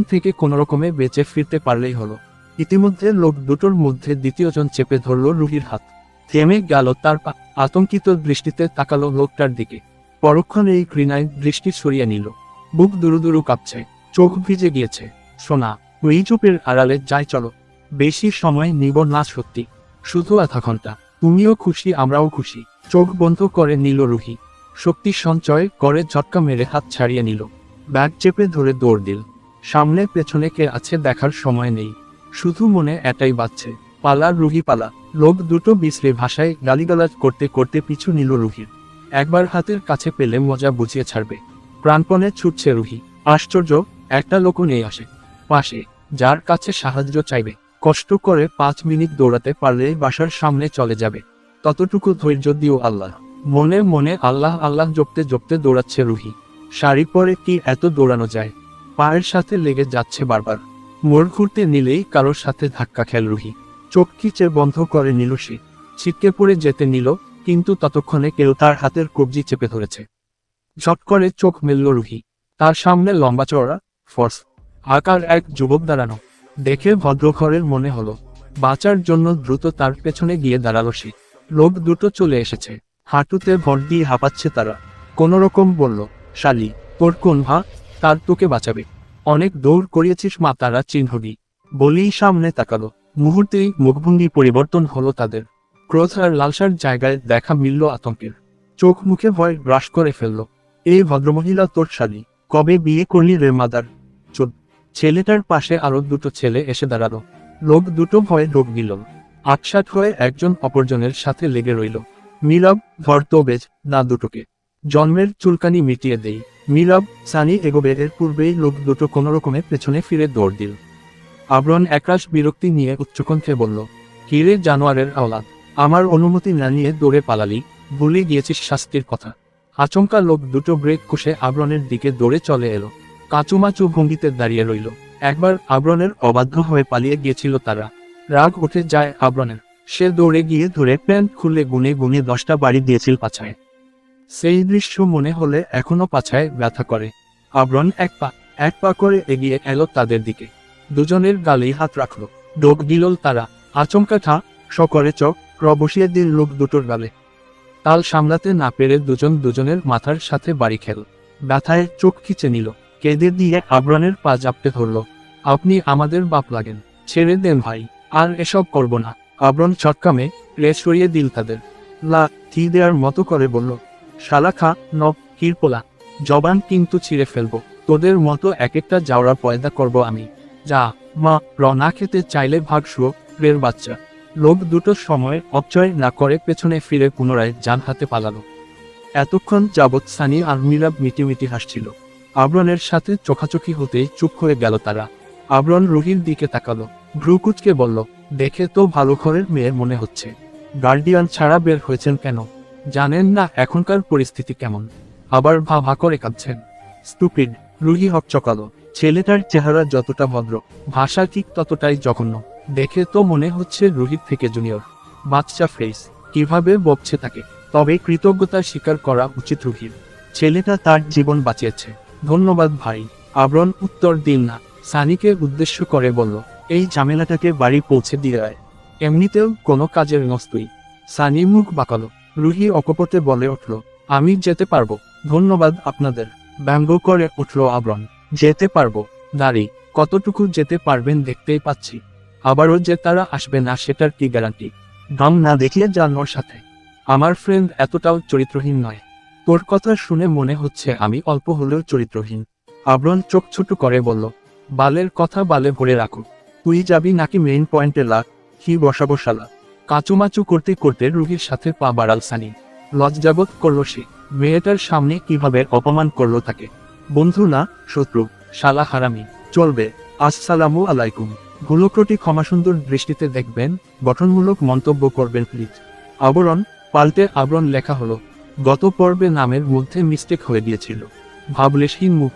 থেকে কোনো রকমে বেঁচে ফিরতে পারলেই হলো। ইতিমধ্যে লোক দুটোর মধ্যে দ্বিতীয়জন চেপে ধরল রুহির হাত। থেমে গেল তার আতঙ্কিত দৃষ্টিতে তাকালো লোকটার দিকে। পরক্ষণে এই ঘৃণায় দৃষ্টি সরিয়ে নিল। বুক দুরু দুরু কাঁপছে। চোখ ভিজে গিয়েছে। সোনা, ওই চুপের আড়ালে যাই চলো। বেশি সময় নিব না সত্যি। শুধু আধা ঘণ্টা। তুমিও খুশি, আমরাও খুশি। চোখ বন্ধ করে নিল রুহি। শক্তি সঞ্চয় করে ঝটকা মেরে হাত ছাড়িয়ে নিল। ব্যাগ চেপে ধরে দৌড় দিল। সামনে পেছনে কে আছে দেখার সময় নেই। শুধু মনে এটাই বাজছে। পালা রুহি পালা। লোক দুটো বিশ্রে ভাষায় গালিগালাজ করতে করতে পিছু নিল রুহির। একবার হাতের কাছে পেলে মজা বুঝিয়ে ছাড়বে। প্রাণপণে ছুটছে রুহি। আশ্চর্য, একটা লোকও নেই আসে। পাশে, যার কাছে সাহায্য চাইবে। কষ্ট করে পাঁচ মিনিট দৌড়াতে পারলে বাসার সামনে চলে যাবে। ততটুকু ধৈর্য দিও আল্লাহ। মনে মনে আল্লাহ আল্লাহ জপতে জপতে দৌড়াচ্ছে রুহি। শাড়ি পরে কি এত দৌড়ানো যায়? পায়ের সাথে লেগে যাচ্ছে বারবার। মোড় ঘুরতে নিলেই কারোর সাথে ধাক্কা খেল রুহি। চোখ কিচে বন্ধ করে নিল সে। ছিটকে পড়ে যেতে নিল, কিন্তু ততক্ষণে কেউ তার হাতের কবজি চেপে ধরেছে। ঝট করে চোখ মেলল রুহি। তার সামনে লম্বা চওড়া, ফর্স, আকার এক যুবক দাঁড়ানো। দেখে ভদ্রঘরের মনে হলো, বাঁচার জন্য দ্রুত তার পেছনে গিয়ে দাঁড়াল সে। লোক দুটো চলে এসেছে। হাঁটুতে ভর দিয়ে হাঁপাচ্ছে তারা। কোনো রকম বলল, শালি, তোর কোন ভা? তার তোকে বাঁচাবে। অনেক দৌড় করিয়েছিস মা তারা চিহ্নবি বলেই সামনে তাকালো। মুহূর্তেই মুখভঙ্গি পরিবর্তন হলো তাদের। ক্রোধ আর লালসার জায়গায় দেখা মিলল আতঙ্কের। চোখ মুখে ভয় গ্রাস করে ফেলল। এই ভদ্রমহিলা তোর শালি, কবে বিয়ে করলি রে মাদার? চোদ। ছেলেটার পাশে আরও দুটো ছেলে এসে দাঁড়াল। লোক দুটো ভয়ে ঢোক দিল। আটসাট হয়ে একজন অপরজনের সাথে লেগে রইল। মিলব ভর্তবেজ, না দুটোকে। জন্মের চুলকানি মিটিয়ে দেই। মিলব, সানি এগোবে এর পূর্বেই লোক দুটো কোনো রকমে পেছনে ফিরে দৌড় দিল। আবরণ একরাশ বিরক্তি নিয়ে উচ্চকণ্ঠে বলল কিরে জানোয়ারের আওলাদ? আমার অনুমতি না নিয়ে দৌড়ে পালালি, ভুলে গিয়েছিস শাস্তির কথা। আচমকা লোক দুটো ব্রেক কষে আবরণের দিকে দৌড়ে চলে এলো। কাঁচুমাচু ভঙ্গিতে দাঁড়িয়ে রইল। একবার আবরণের অবাধ্য হয়ে পালিয়ে গিয়েছিল তারা। রাগ উঠে যায় আবরণের। সে দৌড়ে গিয়ে ধরে প্যান্ট খুলে গুনে গুনে দশটা বাড়ি দিয়েছিল পাছায়। সেই দৃশ্য মনে হলে এখনও পাছায় ব্যথা করে। আবরণ এক পা এক পা করে এগিয়ে এলো তাদের দিকে। দুজনের গালেই হাত রাখল। ডোক দিল তারা। আচমকা ঠা সকরে চোখ র দিল লোক দুটোর গালে। তাল সামলাতে না পেরে দুজন দুজনের মাথার সাথে বাড়ি খেল। ব্যথায় চোখ খিচে নিল। কেঁদে দিয়ে আবরণের পা জাপটে ধরল। আপনি আমাদের বাপ লাগেন। ছেড়ে দেন ভাই। আর এসব করব না। আবরণ চটকামে রেস সরিয়ে দিল তাদের। লা, থি দেওয়ার মতো করে বলল শালা খা নব হিরপোলা জবান কিন্তু ছিঁড়ে ফেলব। তোদের মতো এক একটা জাওড়া পয়দা করব আমি। যা, মা, র না খেতে চাইলে ভাগ শুয়ো, রের বাচ্চা। লোক দুটো সময় অপচয় না করে পেছনে ফিরে পুনরায় যান হাতে পালালো। এতক্ষণ যাবৎ সানি আর মিরাব মিটিমিটি হাসছিল। আবরণের সাথে চোখাচোখি হতেই চুপ হয়ে গেল তারা। আবরণ রুহির দিকে তাকালো। ভ্রুকুচকে বলল, দেখে তো ভালো ঘরের মেয়ে মনে হচ্ছে। গার্ডিয়ান ছাড়া বের হয়েছেন কেন? জানেন না এখনকার পরিস্থিতি কেমন। আবার ভা ভা করে কাঁদছেন। স্টুপিড, রুহি হক চকালো। ছেলেটার চেহারা যতটা ভদ্র, ভাষা ঠিক ততটাই জঘন্য। দেখে তো মনে হচ্ছে রুহির থেকে জুনিয়র। বাচ্চা ফেস, কীভাবে বকছে তাকে। তবে কৃতজ্ঞতা স্বীকার করা উচিত রুহির। ছেলেটা তার জীবন বাঁচিয়েছে। ধন্যবাদ ভাই, আবরণ উত্তর দিন না। সানিকে উদ্দেশ্য করে বলল, এই ঝামেলাটাকে বাড়ি পৌঁছে দিয়ে এমনিতেও কোনো কাজের নস্তই সানি মুখ বাঁকালো। রুহি অকপটে বলে উঠল, আমি যেতে পারব। ধন্যবাদ আপনাদের। ব্যঙ্গ করে উঠল আবরণ। যেতে পারব। দাঁড়ি, কতটুকু যেতে পারবেন দেখতেই পাচ্ছি। আবারও যে তারা আসবে না, সেটার কি গ্যারান্টি? দম না দেখিয়ে যান ওর সাথে। আমার ফ্রেন্ড এতটাও চরিত্রহীন নয়। তোর কথা শুনে মনে হচ্ছে আমি অল্প হলেও চরিত্রহীন। আবরণ চোখ ছোট করে বলল, বালের কথা বালে ভরে রাখো। তুই যাবি নাকি মেইন পয়েন্টে লাগ কি বসাবো শালা? কাচুমাচু করতে করতে রুগীর সাথে পা বাড়াল সানি। লজ্জাবোধ করল সে, মেয়েটার সামনে কীভাবে অপমান করল তাকে। বন্ধু না, শত্রু, শালা হারামি, চলবে, আসসালামু আলাইকুম। ভুলক্রটি ক্ষমাসুন্দর দৃষ্টিতে দেখবেন, গঠনমূলক মন্তব্য করবেন প্লিজ। আবরণ, পাল্টে আবরণ লেখা হলো, গত পর্বে নামের মধ্যে মিস্টেক হয়ে গিয়েছিল। ভাবলেশহীন মুখ।